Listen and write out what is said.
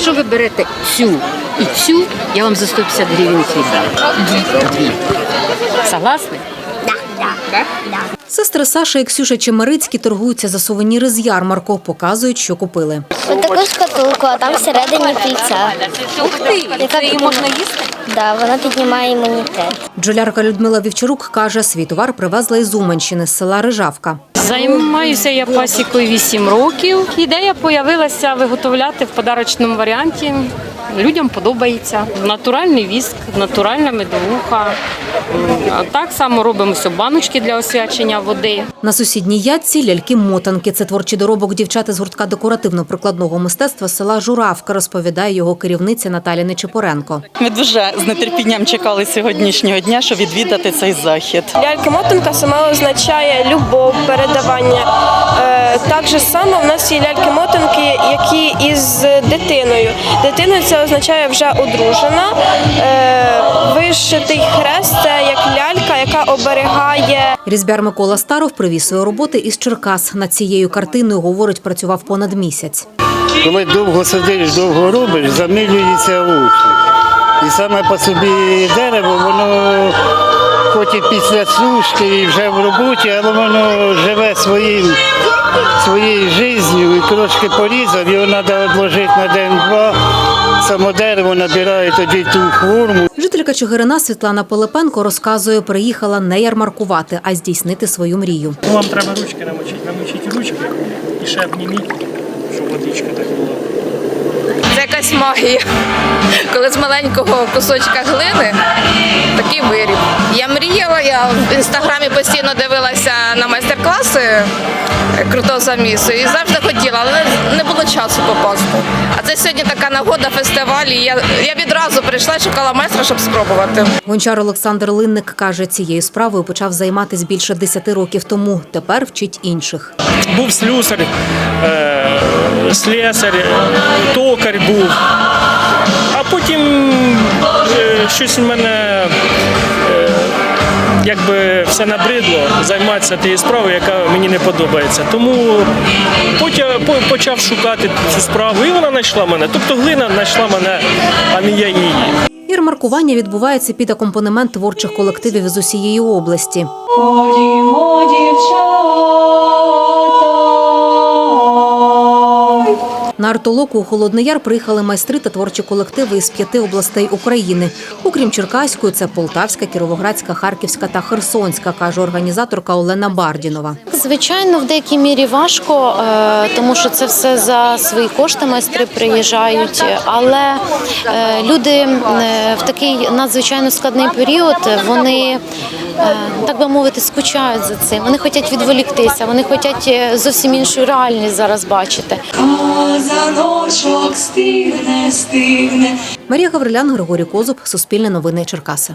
Якщо ви берете цю і цю, я вам за 150 гривень віддам. Дві. Согласні? Сестри Саша і Ксюша Чемерицькі торгуються за сувеніри з ярмарку, показують, що купили. Ось таку шкатулку, а там всередині ти, це її можна їсти? Да, вона піднімає імунітет. Бджолярка Людмила Вівчарук каже, свій товар привезла із Уманщини з села Рижавка. Займаюся я пасікою 8 років. Ідея з'явилася виготовляти в подарочному варіанті. Людям подобається. Натуральний віск, натуральна медовуха. Так само робимо все баночки для освячення води. На сусідній ядці ляльки-мотанки. Це творчий доробок дівчат із гуртка декоративно-прикладного мистецтва села Журавка, розповідає його керівниця Наталя Нечепоренко. Ми дуже з нетерпінням чекали сьогоднішнього дня, щоб відвідати цей захід. Ляльки-мотанка саме означає любов, передавання. Е, Так же само в нас є ляльки-мотанки, які із дитиною. Дитиною це означає вже одружена. Е, Вишитий хрест це як лялька, яка оберігає Різьбяр Микола Старов привіз свої роботи із Черкас. Над цією картиною, говорить, працював понад місяць. Коли довго сидиш, довго робиш, замилюється очі. І саме по собі дерево, воно хоч і після сушки і вже в роботі, але воно живе своїм, своєю життю і трошки порізав, його треба відложити на день-два. Само дерево набирає тоді ту форму. Жителька Чигирина Світлана Пилипенко розказує, приїхала не ярмаркувати, а здійснити свою мрію. Ну, Вам треба ручки намочити, намочити ручки і ще обніміть, щоб водичка так була. Це якась магія. Коли з маленького кусочка глини такий виріб. Я мріяла, я в інстаграмі постійно дивилася на майстер-класи крутого замісу і завжди хотіла, але не було часу попасти. А це сьогодні така нагода фестиваль. і Я, я відразу прийшла шукала майстра, щоб спробувати. Гончар Олександр Линник каже, цією справою почав займатися більше 10 років тому. Тепер вчить інших. Був слюсар, е, слесар, токар був. А потім е, щось в мене е, якби все набридло займатися тією справою, яка мені не подобається. Тому потім почав шукати цю справу, і вона знайшла мене. Тобто глина знайшла мене, а не я її. Ярмаркування відбувається під акомпанемент творчих колективів з усієї області. Ходімо, дівчата. На артолоку у Холодний Яр приїхали майстри та творчі колективи із п'яти областей України. Окрім Черкаської, це Полтавська, Кіровоградська, Харківська та Херсонська, каже організаторка Олена Бардінова. Звичайно, в деякій мірі важко, е, тому що це все за свої кошти майстри приїжджають. Але е, люди е, в такий надзвичайно складний період вони. Так би мовити, скучають за цим. Вони хочуть відволіктися, вони хочуть зовсім іншу реальність зараз бачити. Казаночок стигне, стигне. Марія Гаврилян, Григорій Козуб, Суспільне новини Черкаси.